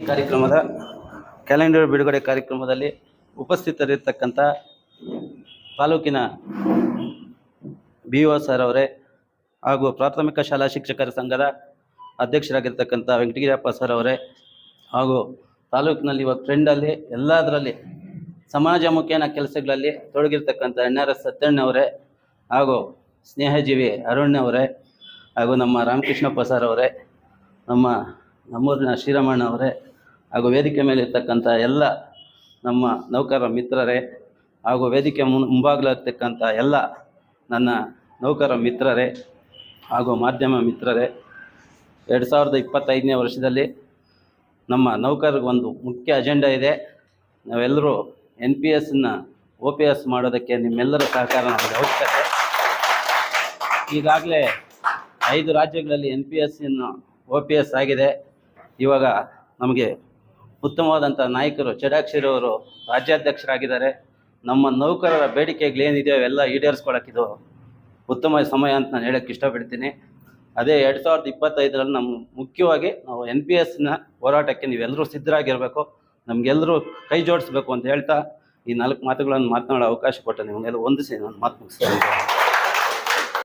ಕಾರ್ಯಕ್ರಮದ ಕ್ಯಾಲೆಂಡರ್ ಬಿಡುಗಡೆ ಕಾರ್ಯಕ್ರಮದಲ್ಲಿ ಉಪಸ್ಥಿತರಿರ್ತಕ್ಕಂಥ ತಾಲೂಕಿನ ಬಿ ಒ ಸರ್ ಅವರೇ ಹಾಗೂ ಪ್ರಾಥಮಿಕ ಶಾಲಾ ಶಿಕ್ಷಕರ ಸಂಘದ ಅಧ್ಯಕ್ಷರಾಗಿರ್ತಕ್ಕಂಥ ವೆಂಕಟಗಿರಪ್ಪ ಸರ್ ಅವರೇ ಹಾಗೂ ತಾಲೂಕಿನಲ್ಲಿ ಇವತ್ತು ಟ್ರೆಂಡಲ್ಲಿ ಎಲ್ಲದರಲ್ಲಿ ಸಮಾಜಮುಖಿನ ಕೆಲಸಗಳಲ್ಲಿ ತೊಡಗಿರ್ತಕ್ಕಂಥ ಎನ್ ಆರ್ ಎಸ್ ಸತ್ಯಣ್ಣವರೇ ಹಾಗೂ ಸ್ನೇಹಜೀವಿ ಅರುಣ್ ಅವರೇ ಹಾಗೂ ನಮ್ಮ ರಾಮಕೃಷ್ಣಪ್ಪ ಸರ್ ಅವರೇ, ನಮ್ಮ ನಮ್ಮೂರಿನ ಶ್ರೀರಾಮಣ್ಣ ಅವರೇ ಹಾಗೂ ವೇದಿಕೆ ಮೇಲೆ ಇರ್ತಕ್ಕಂಥ ಎಲ್ಲ ನಮ್ಮ ನೌಕರ ಮಿತ್ರರೇ ಹಾಗೂ ವೇದಿಕೆ ಮುನ್ ಮುಂಭಾಗಲಿರ್ತಕ್ಕಂಥ ಎಲ್ಲ ನನ್ನ ನೌಕರ ಮಿತ್ರರೇ ಹಾಗೂ ಮಾಧ್ಯಮ ಮಿತ್ರರೇ, ಎರಡು ಸಾವಿರದ ಇಪ್ಪತ್ತೈದನೇ ವರ್ಷದಲ್ಲಿ ನಮ್ಮ ನೌಕರಿಗೆ ಒಂದು ಮುಖ್ಯ ಅಜೆಂಡಾ ಇದೆ. ನಾವೆಲ್ಲರೂ ಎನ್ ಪಿ ಎಸ್ನ ಒ ಪಿ ಎಸ್ ಮಾಡೋದಕ್ಕೆ ನಿಮ್ಮೆಲ್ಲರ ಸಹಕಾರ ನಮಗೆ ಅವಶ್ಯಕತೆ. ಈಗಾಗಲೇ ಐದು ರಾಜ್ಯಗಳಲ್ಲಿ N P S O P S ಆಗಿದೆ. ಇವಾಗ ನಮಗೆ ಉತ್ತಮವಾದಂಥ ನಾಯಕರು, ಚಡಾಕ್ಷರಿ ಅವರು ರಾಜ್ಯಾಧ್ಯಕ್ಷರಾಗಿದ್ದಾರೆ. ನಮ್ಮ ನೌಕರರ ಬೇಡಿಕೆಗಳೇನಿದೆಯೋ ಅವೆಲ್ಲ ಈಡೇರಿಸ್ಕೊಳಕ್ಕಿದು ಉತ್ತಮ ಸಮಯ ಅಂತ ನಾನು ಹೇಳಕ್ಕೆ ಇಷ್ಟಪಡ್ತೀನಿ. ಅದೇ ಎರಡು ಸಾವಿರದ ಇಪ್ಪತ್ತೈದರಲ್ಲಿ ನಮ್ಮ ಮುಖ್ಯವಾಗಿ ನಾವು ಎನ್ ಪಿ ಎಸ್ನ ಹೋರಾಟಕ್ಕೆ ನೀವೆಲ್ಲರೂ ಸಿದ್ಧರಾಗಿರಬೇಕು. ನಮಗೆಲ್ಲರೂ ಕೈ ಜೋಡಿಸ್ಬೇಕು ಅಂತ ಹೇಳ್ತಾ ಈ ನಾಲ್ಕು ಮಾತುಗಳನ್ನು ಮಾತನಾಡೋ ಅವಕಾಶ ಕೊಟ್ಟ ನಿಮಗೆಲ್ಲ ಹೊಂದಿಸಿ ನಾನು ಮಾತು ಮುಗಿಸ್ತೇನೆ.